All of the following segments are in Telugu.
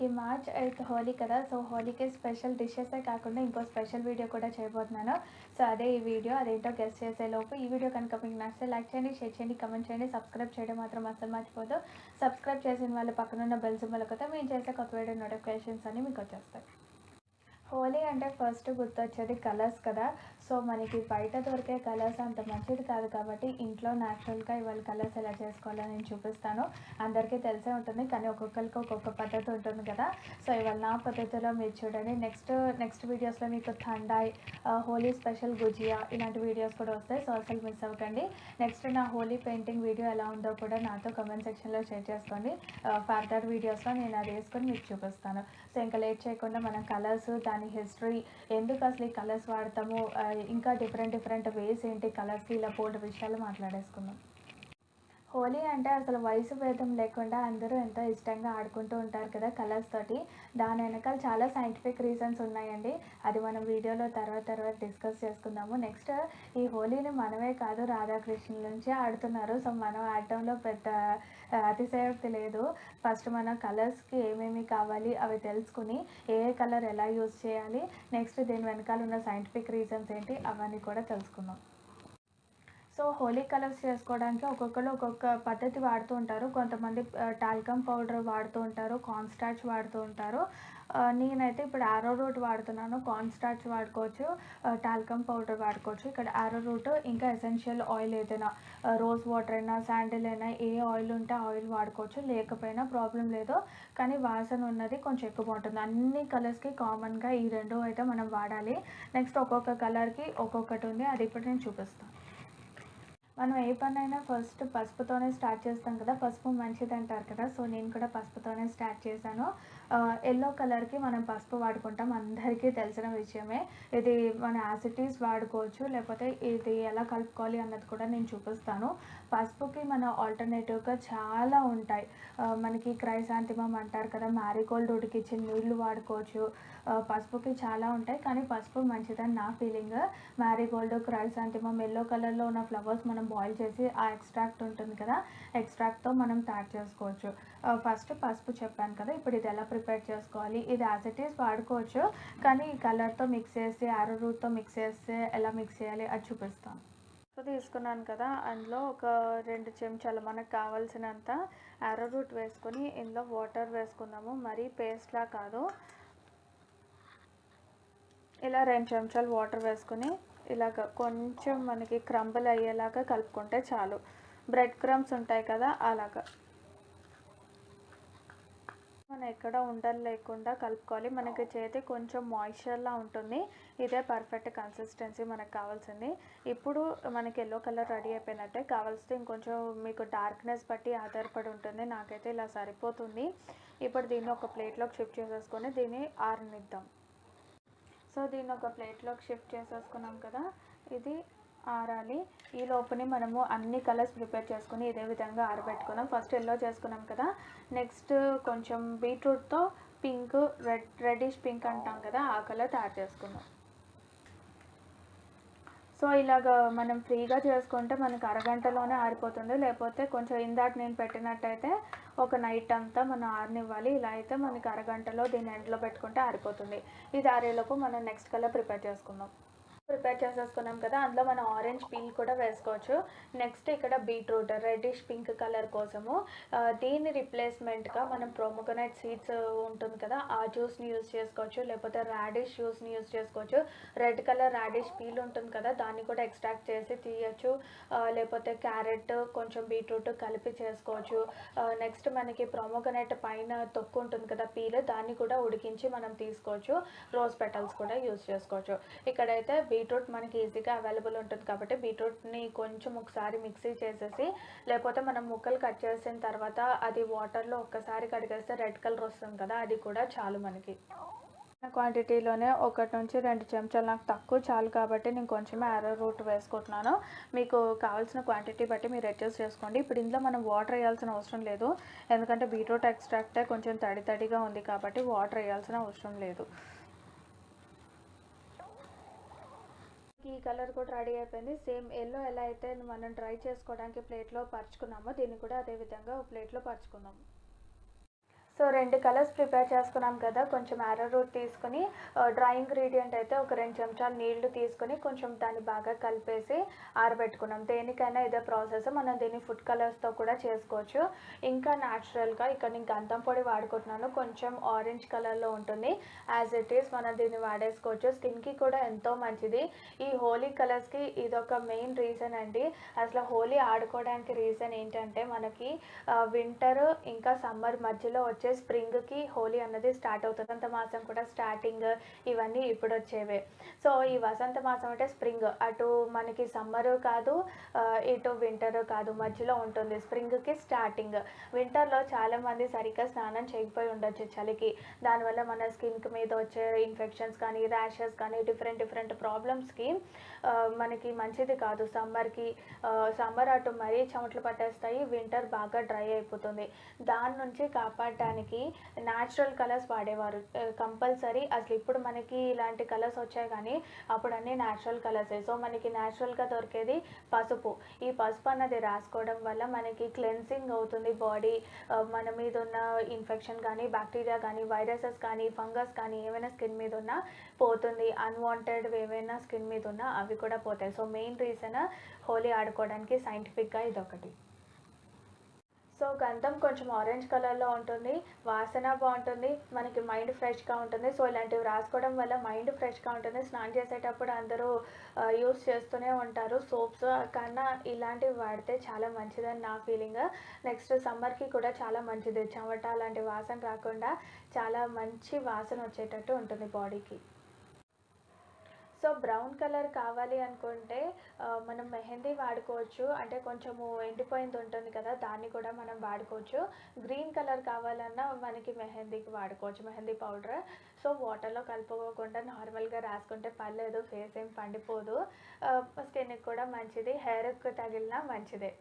మనకి మార్చ్ ఎయిత్ హోలీ కదా. సో హోలీకి స్పెషల్ డిషెసే కాకుండా ఇంకో స్పెషల్ వీడియో కూడా చేయబోతున్నాను. సో అదే ఈ వీడియో అదేంటో గెస్ట్ చేసే లోపు ఈ వీడియో కనుక మీకు నచ్చితే లైక్ చేయండి షేర్ చేయండి కమెంట్ చేయండి సబ్స్క్రైబ్ చేయడం మాత్రం అస్సలు మర్చిపోదు సబ్స్క్రైబ్ చేసిన వాళ్ళ పక్కన ఉన్న బెల్ సింబల్ కొత్త మేము చేసే కొత్త వీడియో నోటిఫికేషన్స్ అన్ని మీకు వచ్చేస్తాయి. హోలీ అంటే ఫస్ట్ గుర్తొచ్చేది కలర్స్ కదా. సో మనకి బయట దొరికే కలర్స్ అంత మంచిది కాదు కాబట్టి ఇంట్లో న్యాచురల్గా ఇవాళ కలర్స్ ఎలా చేసుకోవాలో నేను చూపిస్తాను. అందరికీ తెలిసే ఉంటుంది కానీ ఒక్కొక్కరికి ఒక్కొక్క పద్ధతి ఉంటుంది కదా. సో ఇవాళ నా పద్ధతిలో మీరు చూడండి. నెక్స్ట్ నెక్స్ట్ వీడియోస్లో మీకు థండాయ్ హోలీ స్పెషల్ గుజియా ఇలాంటి వీడియోస్ కూడా వస్తాయి. సో అసలు మిస్ అవ్వకండి. నెక్స్ట్ నా హోలీ పెయింటింగ్ వీడియో ఎలా ఉందో కూడా నాతో కమెంట్ సెక్షన్లో షేర్ చేసుకోండి. ఫర్దర్ వీడియోస్లో నేను అది వేసుకొని మీకు చూపిస్తాను. సో ఇంకా లేట్ చేయకుండా మనం కలర్స్ దాని హిస్టరీ ఎందుకు అసలు ఈ కలర్స్ వాడతాము ఇంకా డిఫరెంట్ డిఫరెంట్ వేస్ ఏంటి కలర్స్కి ఇలా పోల్డ్ విషయాలు మాట్లాడేసుకుందాం. హోలీ అంటే అసలు వయసు భేదం లేకుండా అందరూ ఎంతో ఇష్టంగా ఆడుకుంటూ ఉంటారు కదా కలర్స్ తోటి. దాని వెనకాల చాలా సైంటిఫిక్ రీజన్స్ ఉన్నాయండి. అది మనం వీడియోలో తర్వాత తర్వాత డిస్కస్ చేసుకుందాము. నెక్స్ట్ ఈ హోలీని మనమే కాదు రాధాకృష్ణుల నుంచే ఆడుతున్నారు. సో మనం ఆడటంలో పెద్ద అతిశయోక్తి లేదు. ఫస్ట్ మనం కలర్స్కి ఏమేమి కావాలి అవి తెలుసుకుని ఏ కలర్ ఎలా యూజ్ చేయాలి. నెక్స్ట్ దీని వెనకాల ఉన్న సైంటిఫిక్ రీజన్స్ ఏంటి అవన్నీ కూడా తెలుసుకుందాం. సో హోలీ కలర్స్ చేసుకోవడానికి ఒక్కొక్కరు ఒక్కొక్క పద్ధతి వాడుతూ ఉంటారు. కొంతమంది టాల్కమ్ పౌడర్ వాడుతూ ఉంటారు కార్న్ స్టార్చ్ వాడుతూ ఉంటారు. నేనైతే ఇప్పుడు ఆరో రూట్ వాడుతున్నాను. కార్న్ స్టార్చ్ వాడుకోవచ్చు టాల్కమ్ పౌడర్ వాడుకోవచ్చు. ఇక్కడ ఆరో రూట్ ఇంకా ఎసెన్షియల్ ఆయిల్ ఏదైనా రోజ్ వాటర్ అయినా శాండిల్ అయినా ఏ ఆయిల్ ఉంటే ఆయిల్ వాడుకోవచ్చు. లేకపోయినా ప్రాబ్లం లేదు. కానీ వాసన ఉన్నది కొంచెం ఎక్కువ బాగుంటుంది. అన్ని కలర్స్కి కామన్గా ఈ రెండు అయితే మనం వాడాలి. నెక్స్ట్ ఒక్కొక్క కలర్కి ఒక్కొక్కటి ఉంది. అది ఇప్పుడు నేను చూపిస్తాను. మనం ఏ పనైనా ఫస్ట్ పసుపుతోనే స్టార్ట్ చేస్తాం కదా పసుపు మంచిది అంటారు కదా సో నేను కూడా పసుపుతోనే స్టార్ట్ చేశాను. ఎల్లో కలర్కి మనం పసుపు వాడుకుంటాం అందరికీ తెలిసిన విషయమే. ఇది మన యాసిటీస్ వాడుకోవచ్చు లేకపోతే ఇది ఎలా కలుపుకోవాలి అన్నది కూడా నేను చూపిస్తాను. పసుపుకి మన ఆల్టర్నేటివ్గా చాలా ఉంటాయి. మనకి క్రైసాంతిమం అంటారు కదా మ్యారీగోల్డ్ ఉడికిచ్చి నీళ్ళు వాడుకోవచ్చు. పసుపుకి చాలా ఉంటాయి. కానీ పసుపు మంచిదని నా ఫీలింగ్ మ్యారీగోల్డ్ క్రైసాంతిమం ఎల్లో కలర్లో ఉన్న ఫ్లవర్స్ మనం బాయిల్ చేసి ఆ ఎక్స్ట్రాక్ట్ ఉంటుంది కదా ఎక్స్ట్రాక్ట్తో మనం తయారు చేసుకోవచ్చు. ఫస్ట్ పసుపు చెప్పాను కదా ఇప్పుడు ఇది ఎలా ప్రిపేర్ చేసుకోవాలి? ఇది యాజ్ ఇట్ ఈస్ వాడుకోవచ్చు. కానీ ఈ కలర్తో మిక్స్ చేసి ఆరో రూట్తో మిక్స్ చేస్తే ఎలా మిక్స్ చేయాలి అది చూపిస్తాను. సో తీసుకున్నాను కదా అందులో ఒక రెండు చెంచాలు మనకు కావాల్సినంత ఆరో రూట్ వేసుకొని ఇందులో వాటర్ వేసుకుందాము. మరీ పేస్ట్లా కాదు. ఇలా రెండు చెంచాలు వాటర్ వేసుకుని ఇలాగ కొంచెం మనకి క్రంబుల్ అయ్యేలాగా కలుపుకుంటే చాలు. బ్రెడ్ క్రమ్స్ ఉంటాయి కదా అలాగా. మనం ఎక్కడ ఉండలు లేకుండా కలుపుకోవాలి. మనకి చేతి కొంచెం మాయిశ్చర్లా ఉంటుంది. ఇదే పర్ఫెక్ట్ కన్సిస్టెన్సీ మనకు కావాల్సింది. ఇప్పుడు మనకి ఎల్లో కలర్ రెడీ అయిపోయినట్టే కావాల్సింది. ఇంకొంచెం మీకు డార్క్నెస్ బట్టి ఆధారపడి ఉంటుంది. నాకైతే ఇలా సరిపోతుంది. ఇప్పుడు దీన్ని ఒక ప్లేట్లోకి షిఫ్ట్ చేసేసుకొని దీన్ని ఆరనిద్దాం. సో దీన్ని ఒక ప్లేట్లోకి షిఫ్ట్ చేసేసుకున్నాం కదా. ఇది ఆరాలి. ఈ లోపని మనము అన్ని కలర్స్ ప్రిపేర్ చేసుకుని ఇదే విధంగా ఆరబెట్టుకున్నాం. ఫస్ట్ ఎల్లో చేసుకున్నాం కదా. నెక్స్ట్ కొంచెం బీట్రూట్తో పింక్ రెడ్ రెడ్డిష్ పింక్ అంటాం కదా ఆ కలర్ తయారు చేసుకున్నాం. సో ఇలాగ మనం ఫ్రీగా చేసుకుంటే మనకు అరగంటలోనే ఆరిపోతుంది. లేకపోతే కొంచెం ఇందాక నేను పెట్టినట్టయితే ఒక నైట్ అంతా మనం ఆరనివ్వాలి. ఇలా అయితే మనకి అరగంటలో దీన్ని ఎండలో పెట్టుకుంటే ఆరిపోతుంది. ఇది ఆరేలోపు మనం నెక్స్ట్ కలర్ ప్రిపేర్ చేసుకుందాం. ప్రిపేర్ చేసేసుకున్నాం కదా అందులో మనం ఆరెంజ్ పీల్ కూడా వేసుకోవచ్చు. నెక్స్ట్ ఇక్కడ బీట్రూట్ రెడ్డిష్ పింక్ కలర్ కోసము దీని రిప్లేస్మెంట్గా మనం ప్రోమోకోనట్ సీడ్స్ ఉంటుంది కదా ఆ జ్యూస్ని యూస్ చేసుకోవచ్చు. లేకపోతే రాడిష్ జ్యూస్ని యూస్ చేసుకోవచ్చు. రెడ్ కలర్ రాడిష్ పీల్ ఉంటుంది కదా దాన్ని కూడా ఎక్స్ట్రాక్ట్ చేసి తీయచ్చు. లేకపోతే క్యారెట్ కొంచెం బీట్రూట్ కలిపి చేసుకోవచ్చు. నెక్స్ట్ మనకి ప్రోమోకోనట్ పైన తొక్కు ఉంటుంది కదా పీల్ దాన్ని కూడా ఉడికించి మనం తీసుకోవచ్చు. రోజ్ పెటల్స్ కూడా యూస్ చేసుకోవచ్చు. ఇక్కడైతే బీట్రూట్ మనకి ఈజీగా అవైలబుల్ ఉంటుంది కాబట్టి బీట్రూట్ని కొంచెం ఒకసారి మిక్సీ చేసేసి లేకపోతే మనం ముక్కలు కట్ చేసిన తర్వాత అది వాటర్లో ఒక్కసారి కడిగేస్తే రెడ్ కలర్ వస్తుంది కదా అది కూడా చాలు మనకి. క్వాంటిటీలోనే ఒకటి నుంచి రెండు చెంచాలు నాకు తక్కువ చాలు కాబట్టి నేను కొంచెమే అర రూట్ వేసుకుంటున్నాను. మీకు కావాల్సిన క్వాంటిటీ బట్టి మీరు అడ్జస్ట్ చేసుకోండి. ఇప్పుడు ఇందులో మనం వాటర్ వేయాల్సిన అవసరం లేదు. ఎందుకంటే బీట్రూట్ ఎక్స్ట్రాక్టే కొంచెం తడి తడిగా ఉంది కాబట్టి వాటర్ వేయాల్సిన అవసరం లేదు. ఈ కలర్ కూడా రెడీ అయిపోయింది. సేమ్ ఎల్లో ఎలా అయితే మనం డ్రై చేసుకోవడానికి ప్లేట్లో పరుచుకున్నామో దీన్ని కూడా అదే విధంగా ప్లేట్లో పరుచుకుందాం. సో రెండు కలర్స్ ప్రిపేర్ చేసుకున్నాం కదా కొంచెం యారో రూట్ తీసుకుని డ్రై ఇంగ్రీడియంట్ అయితే ఒక రెండు చెంచాలు నీళ్ళు తీసుకుని కొంచెం దాన్ని బాగా కలిపేసి ఆరబెట్టుకున్నాం. దేనికైనా ఇదే ప్రాసెస్ మనం దీన్ని ఫుడ్ కలర్స్తో కూడా చేసుకోవచ్చు. ఇంకా న్యాచురల్గా ఇక్కడ నేను గంధం పొడి వాడుకుంటున్నాను. కొంచెం ఆరెంజ్ కలర్లో ఉంటుంది. యాజ్ ఇట్ ఈస్ మనం దీన్ని వాడేసుకోవచ్చు. స్కిన్కి కూడా ఎంతో మంచిది. ఈ హోలీ కలర్స్కి ఇదొక మెయిన్ రీజన్ అండి. అసలు హోలీ ఆడుకోవడానికి రీజన్ ఏంటంటే మనకి వింటర్ ఇంకా సమ్మర్ మధ్యలో వచ్చే స్ప్రింగ్కి హోలీ అన్నది స్టార్ట్ అవుతుంది. వసంత మాసం కూడా స్టార్టింగ్ ఇవన్నీ ఇప్పుడు వచ్చేవే. సో ఈ వసంత మాసం అంటే స్ప్రింగ్. అటు మనకి సమ్మర్ కాదు ఇటు వింటర్ కాదు మధ్యలో ఉంటుంది స్ప్రింగ్కి స్టార్టింగ్. వింటర్లో చాలామంది సరిగ్గా స్నానం చేయకపోయి ఉండొచ్చు చలికి. దానివల్ల మన స్కిన్కి మీద వచ్చే ఇన్ఫెక్షన్స్ కానీ ర్యాషెస్ కానీ డిఫరెంట్ డిఫరెంట్ ప్రాబ్లమ్స్కి మనకి మంచిది కాదు. సమ్మర్కి సమ్మర్ అటు మరీ చెమట్లు పట్టేస్తాయి వింటర్ బాగా డ్రై అయిపోతుంది. దాని నుంచి కాపాడడానికి న్యాచురల్ కలర్స్ వాడేవారు. కంపల్సరీ అసలు ఇప్పుడు మనకి ఇలాంటి కలర్స్ వచ్చాయి కానీ అప్పుడు అన్నీ న్యాచురల్ కలర్సే. సో మనకి న్యాచురల్గా దొరికేది పసుపు. ఈ పసుపు అన్నది రాసుకోవడం వల్ల మనకి క్లెన్సింగ్ అవుతుంది బాడీ. మన మీద ఉన్న ఇన్ఫెక్షన్ కానీ బ్యాక్టీరియా కానీ వైరసెస్ కానీ ఫంగస్ కానీ ఏమైనా స్కిన్ మీద ఉన్నా పోతుంది. అన్వాంటెడ్ ఏమైనా స్కిన్ మీద ఉన్నా అవి కూడా పోతాయి. సో మెయిన్ రీజన్ హోలీ ఆడుకోవడానికి సైంటిఫిక్గా ఇదొకటి. సో గంధం కొంచెం ఆరెంజ్ కలర్లో ఉంటుంది. వాసన బాగుంటుంది. మనకి మైండ్ ఫ్రెష్గా ఉంటుంది. సో ఇలాంటివి రాసుకోవడం వల్ల మైండ్ ఫ్రెష్గా ఉంటుంది. స్నానం చేసేటప్పుడు అందరూ యూస్ చేస్తూనే ఉంటారు. సోప్స్ కన్నా ఇలాంటివి వాడితే చాలా మంచిదని నా ఫీలింగ్ నెక్స్ట్ సమ్మర్కి కూడా చాలా మంచిది. చెమట అలాంటి వాసన రాకుండా చాలా మంచి వాసన వచ్చేటట్టు ఉంటుంది బాడీకి సో బ్రౌన్ కలర్ కావాలి అనుకుంటే మనం మెహందీ వాడుకోవచ్చు. అంటే కొంచెము ఎండిపోయింది ఉంటుంది కదా దాన్ని కూడా మనం వాడుకోవచ్చు. గ్రీన్ కలర్ కావాలన్నా మనకి మెహందీకి వాడుకోవచ్చు మెహందీ పౌడర్. సో వాటర్లో కలుపుకోకుండా నార్మల్గా రాసుకుంటే పర్లేదు ఫేస్ ఏం పండిపోదు. స్కిన్కి కూడా మంచిది హెయిర్కి తగిలినా మంచిదే.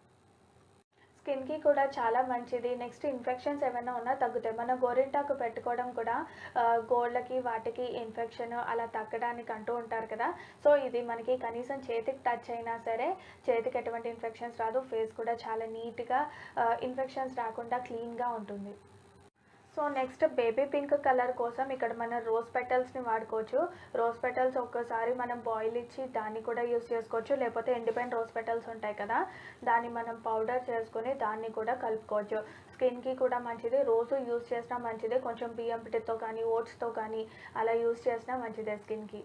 స్కిన్కి కూడా చాలా మంచిది. నెక్స్ట్ ఇన్ఫెక్షన్స్ ఏమైనా ఉన్నా తగ్గుతాయి. మనం గోరింటాకు పెట్టుకోవడం కూడా గోళ్ళకి వాటికి ఇన్ఫెక్షన్ అలా తగ్గడానికి అంటూ ఉంటారు కదా. సో ఇది మనకి కనీసం చేతికి టచ్ అయినా సరే చేతికి ఎటువంటి ఇన్ఫెక్షన్స్ రాదు. ఫేస్ కూడా చాలా నీట్గా ఇన్ఫెక్షన్స్ రాకుండా క్లీన్గా ఉంటుంది. So next baby pink colour కోసం ఇక్కడ మనం రోజ్ పెటల్స్ని వాడుకోవచ్చు. రోజ్ పెటల్స్ ఒక్కసారి మనం బాయిల్ ఇచ్చి దాన్ని కూడా యూస్ చేసుకోవచ్చు. లేకపోతే ఎండిపోయిన రోజ్ పెటల్స్ ఉంటాయి కదా దాన్ని మనం పౌడర్ చేసుకొని దాన్ని కూడా కలుపుకోవచ్చు. స్కిన్కి కూడా మంచిది. రోజు యూస్ చేసినా మంచిదే. కొంచెం బియ్యం పిటితో కానీ ఓట్స్తో కానీ అలా యూస్ చేసినా మంచిదే స్కిన్కి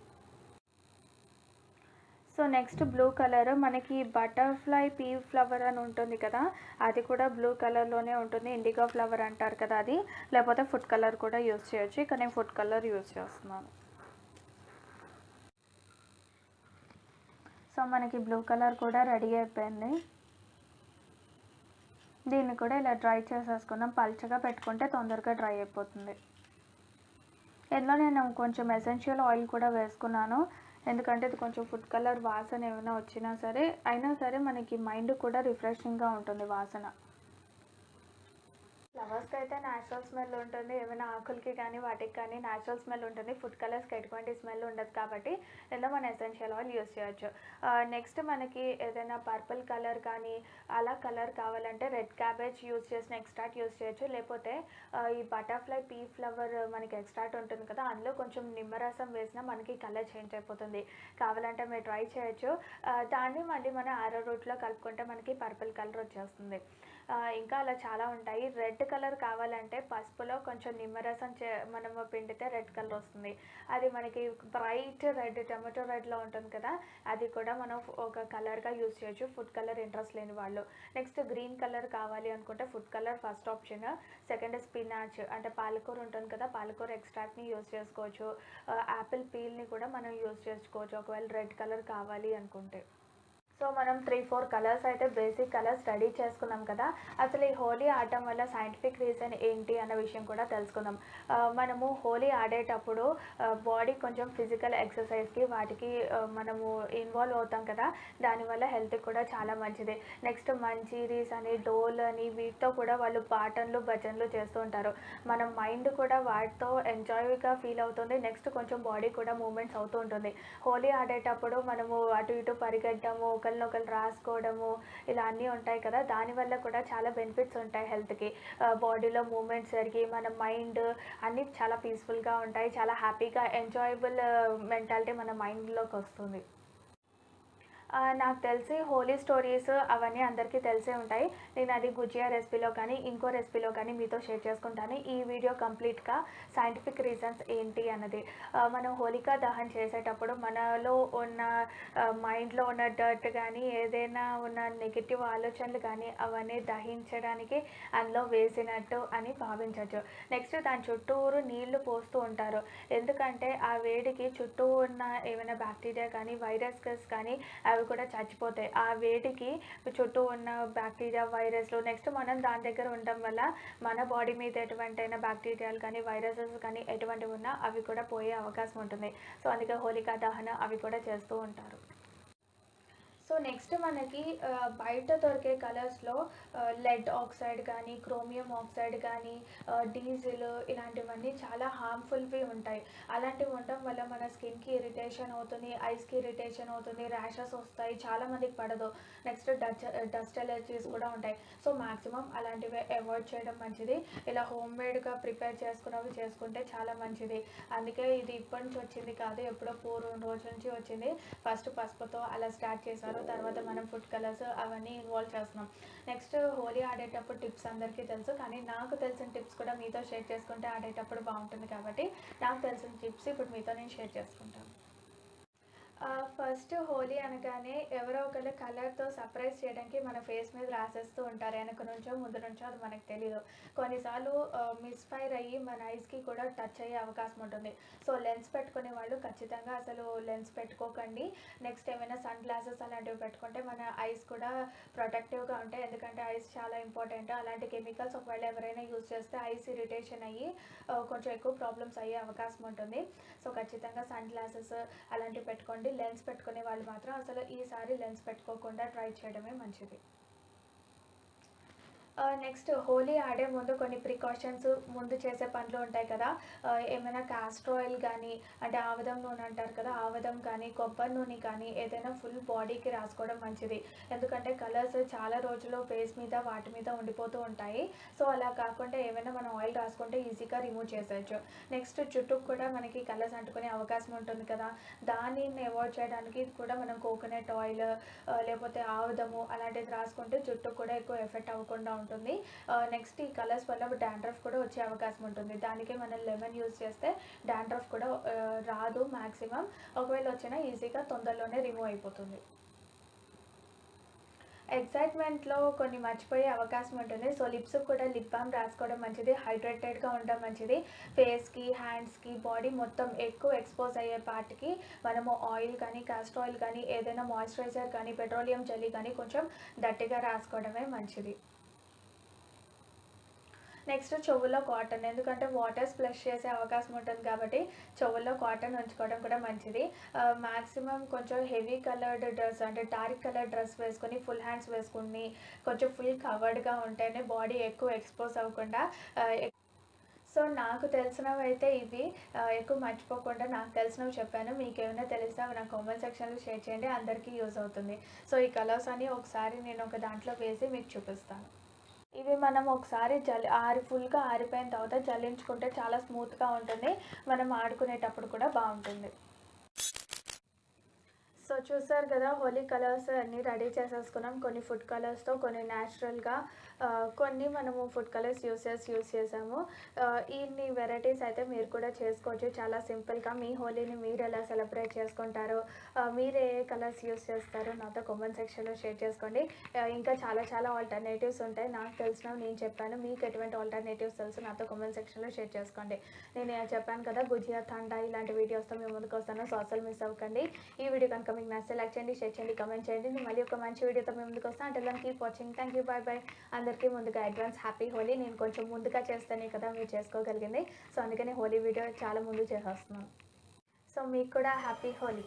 సో నెక్స్ట్ బ్లూ కలర్ మనకి బటర్ఫ్లై పీ ఫ్లవర్ అని ఉంటుంది కదా అది కూడా బ్లూ కలర్లోనే ఉంటుంది. ఇండిగో ఫ్లవర్ అంటారు కదా అది. లేకపోతే ఫుడ్ కలర్ కూడా యూజ్ చేయొచ్చు. ఇక్కడ నేను ఫుడ్ కలర్ యూజ్ చేస్తున్నాను. సో మనకి బ్లూ కలర్ కూడా రెడీ అయిపోయింది. దీన్ని కూడా ఇలా డ్రై చేసేసుకుందాం పల్చగా పెట్టుకుంటే తొందరగా డ్రై అయిపోతుంది. ఇందులో నేను కొంచెం ఎసెన్షియల్ ఆయిల్ కూడా వేసుకున్నాను. ఎందుకంటే ఇది కొంచెం ఫుడ్ కలర్ వాసన ఏమైనా వచ్చినా సరే అయినా సరే మనకి మైండ్ కూడా రిఫ్రెషింగ్గా ఉంటుంది వాసన. ఫ్లవర్స్కి అయితే న్యాచురల్ స్మెల్ ఉంటుంది. ఏమైనా ఆకులకి కానీ వాటికి కానీ న్యాచురల్ స్మెల్ ఉంటుంది. ఫుడ్ కలర్స్కి ఎటువంటి స్మెల్ ఉండదు కాబట్టి ఇందులో మన ఎసెన్షియల్ ఆయిల్ యూస్ చేయొచ్చు. నెక్స్ట్ మనకి ఏదైనా పర్పుల్ కలర్ కానీ అలా కలర్ కావాలంటే రెడ్ క్యాబేజ్ యూస్ చేసిన ఎక్స్ట్రాక్ట్ యూస్ చేయొచ్చు. లేకపోతే ఈ బటర్ఫ్లై పీ ఫ్లవర్ మనకి ఎక్స్ట్రాక్ట్ ఉంటుంది కదా అందులో కొంచెం నిమ్మరసం వేసినా మనకి కలర్ చేంజ్ అయిపోతుంది. కావాలంటే మీరు ట్రై చేయొచ్చు. దాన్ని మళ్ళీ మన ఆరో రూట్లో కలుపుకుంటే మనకి పర్పుల్ కలర్ వచ్చేస్తుంది. ఇంకా అలా చాలా ఉంటాయి. రెడ్ కలర్ కావాలంటే పసుపులో కొంచెం నిమ్మరసం చే మనము పిండితే రెడ్ కలర్ వస్తుంది. అది మనకి బ్రైట్ రెడ్ టమాటో రెడ్లో ఉంటుంది కదా అది కూడా మనం ఒక కలర్గా యూజ్ చేయొచ్చు. ఫుడ్ కలర్ ఇంట్రెస్ట్ లేని వాళ్ళు. నెక్స్ట్ గ్రీన్ కలర్ కావాలి అనుకుంటే food colour first option. Second spinach అంటే పాలకూర ఉంటుంది కదా పాలకూర ఎక్స్ట్రాక్ట్ని యూజ్ చేసుకోవచ్చు. యాపిల్ పీల్ని కూడా మనం యూజ్ చేసుకోవచ్చు. ఒకవేళ రెడ్ కలర్ కావాలి అనుకుంటే. సో మనం త్రీ ఫోర్ కలర్స్ అయితే బేసిక్ కలర్స్ రెడీ చేసుకున్నాం కదా. అసలు ఈ హోలీ ఆడటం వల్ల సైంటిఫిక్ రీజన్ ఏంటి అన్న విషయం కూడా తెలుసుకుందాం. మనము హోలీ ఆడేటప్పుడు బాడీ కొంచెం ఫిజికల్ ఎక్సర్సైజ్కి వాటికి మనము ఇన్వాల్వ్ అవుతాం కదా. దానివల్ల హెల్త్కి కూడా చాలా మంచిది. నెక్స్ట్ మంచిరీస్ అని డోల్ అని వీటితో కూడా వాళ్ళు పాటలు భజనలు చేస్తూ ఉంటారు. మన మైండ్ కూడా వాటితో ఎంజాయ్గా ఫీల్ అవుతుంది. నెక్స్ట్ కొంచెం బాడీ కూడా మూమెంట్స్ అవుతూ ఉంటుంది. హోలీ ఆడేటప్పుడు మనము అటు ఇటు పరిగెట్టడము ఒకరినొకరు రాసుకోవడము ఇలా అన్నీ ఉంటాయి కదా. దానివల్ల కూడా చాలా బెనిఫిట్స్ ఉంటాయి హెల్త్కి బాడీలో మూమెంట్స్ జరిగి మన మైండ్ అన్నీ చాలా పీస్ఫుల్గా ఉంటాయి. చాలా హ్యాపీగా ఎంజాయబుల్ మెంటాలిటీ మన మైండ్లోకి వస్తుంది. నాకు తెలిసి హోలీ స్టోరీస్ అవన్నీ అందరికీ తెలిసే ఉంటాయి. నేను అది గుజియా రెసిపీలో కానీ ఇంకో రెసిపీలో కానీ మీతో షేర్ చేసుకుంటాను. ఈ వీడియో కంప్లీట్గా సైంటిఫిక్ రీజన్స్ ఏంటి అన్నది. మనం హోలికా దహన్ చేసేటప్పుడు మనలో ఉన్న మైండ్లో ఉన్న డర్ట్ కానీ ఏదైనా ఉన్న నెగిటివ్ ఆలోచనలు కానీ అవన్నీ దహించడానికి అందులో వేసినట్టు అని భావించవచ్చు నెక్స్ట్ దాని చుట్టూరు నీళ్ళు పోస్తూ ఉంటారు. ఎందుకంటే ఆ వేడికి చుట్టూ ఉన్న ఏమైనా బ్యాక్టీరియా కానీ వైరసెస్ కానీ అవి కూడా చచ్చిపోతాయి. ఆ వేడికి చుట్టూ ఉన్న బ్యాక్టీరియా వైరస్లు నెక్స్ట్ మనం దాని దగ్గర ఉండడం వల్ల మన బాడీ మీద ఎటువంటి అయినా బ్యాక్టీరియాలు కానీ వైరసెస్ కానీ ఎటువంటివి ఉన్నా అవి కూడా పోయే అవకాశం ఉంటుంది. సో అందుకే హోలికా దహన అవి కూడా చేస్తూ ఉంటారు. సో నెక్స్ట్ మనకి బయట దొరికే కలర్స్లో లెడ్ ఆక్సైడ్ కానీ క్రోమియం ఆక్సైడ్ కానీ డీజిల్ ఇలాంటివన్నీ చాలా హార్మ్ఫుల్వి ఉంటాయి. అలాంటివి ఉండడం వల్ల మన స్కిన్కి ఇరిటేషన్ అవుతుంది ఐస్కి ఇరిటేషన్ అవుతుంది ర్యాషెస్ వస్తాయి చాలామందికి పడదు. నెక్స్ట్ డచ్ డస్ట్ ఎలర్జీస్ కూడా ఉంటాయి. సో మాక్సిమం అలాంటివి అవాయిడ్ చేయడం మంచిది. ఇలా హోమ్ మేడ్గా ప్రిపేర్ చేసుకున్నవి చేసుకుంటే చాలా మంచిది. అందుకే ఇది ఇప్పటి నుంచి వచ్చింది కాదు ఎప్పుడో పూర్వం రోజు నుంచి వచ్చింది. ఫస్ట్ పసుపుతో అలా స్టార్ట్ చేశారు. తర్వాత మనం ఫుడ్ కలర్స్ అవన్నీ ఇన్వాల్వ్ చేస్తున్నాం. నెక్స్ట్ హోలీ ఆడేటప్పుడు టిప్స్ అందరికీ తెలుసు. కానీ నాకు తెలిసిన టిప్స్ కూడా మీతో షేర్ చేసుకుంటే ఆడేటప్పుడు బాగుంటుంది కాబట్టి నాకు తెలిసిన టిప్స్ ఇప్పుడు మీతో నేను షేర్ చేసుకుంటాను. ఫస్ట్ హోలీ అనగానే ఎవరో ఒకళ్ళు కలర్తో సర్ప్రైజ్ చేయడానికి మన ఫేస్ మీద రాసేస్తూ ఉంటారు. వెనక నుంచో ముందు నుంచో అది మనకు తెలియదు కొన్నిసార్లు మిస్ఫైర్ అయ్యి మన ఐస్కి కూడా టచ్ అయ్యే అవకాశం ఉంటుంది. సో లెన్స్ పెట్టుకునే వాళ్ళు ఖచ్చితంగా అసలు లెన్స్ పెట్టుకోకండి. నెక్స్ట్ ఏమైనా సన్ గ్లాసెస్ అలాంటివి పెట్టుకుంటే మన ఐస్ కూడా ప్రొటెక్టివ్గా ఉంటాయి. ఎందుకంటే ఐస్ చాలా ఇంపార్టెంట్ అలాంటి కెమికల్స్ ఒకవేళ ఎవరైనా యూజ్ చేస్తే ఐస్ ఇరిటేషన్ అయ్యి కొంచెం ఎక్కువ ప్రాబ్లమ్స్ అయ్యే అవకాశం ఉంటుంది. సో ఖచ్చితంగా సన్ గ్లాసెస్ అలాంటివి పెట్టుకోండి. లెన్స్ పెట్టుకునే వాళ్ళు మాత్రం అసలు ఈసారి లెన్స్ పెట్టుకోకుండా ట్రై చేయడమే మంచిది. నెక్స్ట్ హోలీ ఆడే ముందు కొన్ని ప్రికాషన్స్ ముందు చేసే పనులు ఉంటాయి కదా. ఏమైనా కాస్టర్ ఆయిల్ కానీ అంటే ఆవదం నూనె అంటారు కదా ఆవదం కానీ కొబ్బరి నూనె కానీ ఏదైనా ఫుల్ బాడీకి రాసుకోవడం మంచిది. ఎందుకంటే కలర్స్ చాలా రోజులు ఫేస్ మీద వాటి మీద ఉండిపోతూ ఉంటాయి. సో అలా కాకుండా ఏమైనా మనం ఆయిల్ రాసుకుంటే ఈజీగా రిమూవ్ చేసేయచ్చు. నెక్స్ట్ జుట్టుకు కూడా మనకి కలర్స్ అంటుకునే అవకాశం ఉంటుంది కదా. దానిని అవాయిడ్ చేయడానికి కూడా మనం కోకోనట్ ఆయిల్ లేకపోతే ఆవదము అలాంటిది రాసుకుంటే జుట్టు కూడా ఎక్కువ ఎఫెక్ట్ అవ్వకుండా ఉంటుంది. నెక్స్ట్ ఈ కలర్స్ వల్ల డాండ్రఫ్ కూడా వచ్చే అవకాశం ఉంటుంది. దానికే మనం లెమన్ యూజ్ చేస్తే డాండ్రఫ్ కూడా రాదు మ్యాక్సిమం ఒకవేళ వచ్చినా ఈజీగా తొందరలోనే రిమూవ్ అయిపోతుంది. ఎగ్జైట్మెంట్లో కొన్ని మర్చిపోయే అవకాశం ఉంటుంది. సో లిప్స్ కూడా లిప్ బామ్ రాసుకోవడం మంచిది. హైడ్రేటెడ్గా ఉండడం మంచిది. ఫేస్కి హ్యాండ్స్కి బాడీ మొత్తం ఎక్కువ ఎక్స్పోజ్ అయ్యే పార్ట్కి మనము ఆయిల్ కానీ కాస్టర్ ఆయిల్ కానీ ఏదైనా మాయిశ్చరైజర్ కానీ పెట్రోలియం జెల్లీ కానీ కొంచెం దట్టిగా రాసుకోవడమే మంచిది. నెక్స్ట్ చెవుల్లో కాటన్ ఎందుకంటే వాటర్ స్ప్లష్ చేసే అవకాశం ఉంటుంది కాబట్టి చెవుల్లో కాటన్ ఉంచుకోవడం కూడా మంచిది. మ్యాక్సిమం కొంచెం హెవీ కలర్డ్ డ్రెస్ అంటే డార్క్ కలర్ డ్రెస్ వేసుకొని ఫుల్ హ్యాండ్స్ వేసుకుని కొంచెం ఫుల్ కవర్డ్గా ఉంటేనే బాడీ ఎక్కువ ఎక్స్పోజ్ అవ్వకుండా సో నాకు తెలిసినవి అయితే ఇవి ఎక్కువ మర్చిపోకుండా నాకు తెలిసినవి చెప్పాను. మీకు ఏమైనా తెలిస్తే అవి నా కామెంట్ సెక్షన్లో షేర్ చేయండి. అందరికీ యూజ్ అవుతుంది. సో ఈ కలర్స్ అని ఒకసారి నేను ఒక దాంట్లో వేసి మీకు చూపిస్తాను. ఇవి మనం ఒకసారి జల్ ఆరి ఫుల్గా ఆరిపోయిన తర్వాత జల్లించుకుంటే చాలా స్మూత్గా ఉంటుంది. మనం ఆడుకునేటప్పుడు కూడా బాగుంటుంది. సో చూసారు కదా హోలీ కలర్స్ అన్నీ రెడీ చేసేసుకున్నాం. కొన్ని ఫుడ్ కలర్స్తో కొన్ని న్యాచురల్గా కొన్ని మనము ఫుడ్ కలర్స్ యూస్ చేసి యూస్ చేసాము. ఇన్ని వెరైటీస్ అయితే మీరు కూడా చేసుకోవచ్చు. చాలా సింపుల్గా మీ హోలీని మీరు ఎలా సెలబ్రేట్ చేసుకుంటారో మీరు ఏ కలర్స్ యూస్ చేస్తారో నాతో కామెంట్ సెక్షన్లో షేర్ చేసుకోండి. ఇంకా చాలా చాలా ఆల్టర్నేటివ్స్ ఉంటాయి. నాకు తెలిసిన నేను చెప్పాను. మీకు ఎటువంటి ఆల్టర్నేటివ్స్ తెలుసు నాతో కామెంట్ సెక్షన్లో షేర్ చేసుకోండి. నేను చెప్పాను కదా గుజియా థండా ఇలాంటి వీడియోస్తో మేము ముందుకు వస్తాను. సోషల్ మిస్ అవ్వకండి. ఈ వీడియో కనుక మీకు నచ్చితే లైక్ చేయండి షేర్ చేయండి కమెంట్ చేయండి. మళ్ళీ ఒక మంచి వీడియోతో మేము ముందుకు వస్తాను అంటే keep watching thank you bye bye అందరికీ ముందుగా అడ్వాన్స్ హ్యాపీ హోలీ. నేను కొంచెం ముందుగా చేస్తేనే కదా మీరు చేసుకోగలిగింది. సో అందుకని హోలీ వీడియో చాలా ముందు చేసేస్తున్నాను. సో మీకు కూడా హ్యాపీ హోలీ.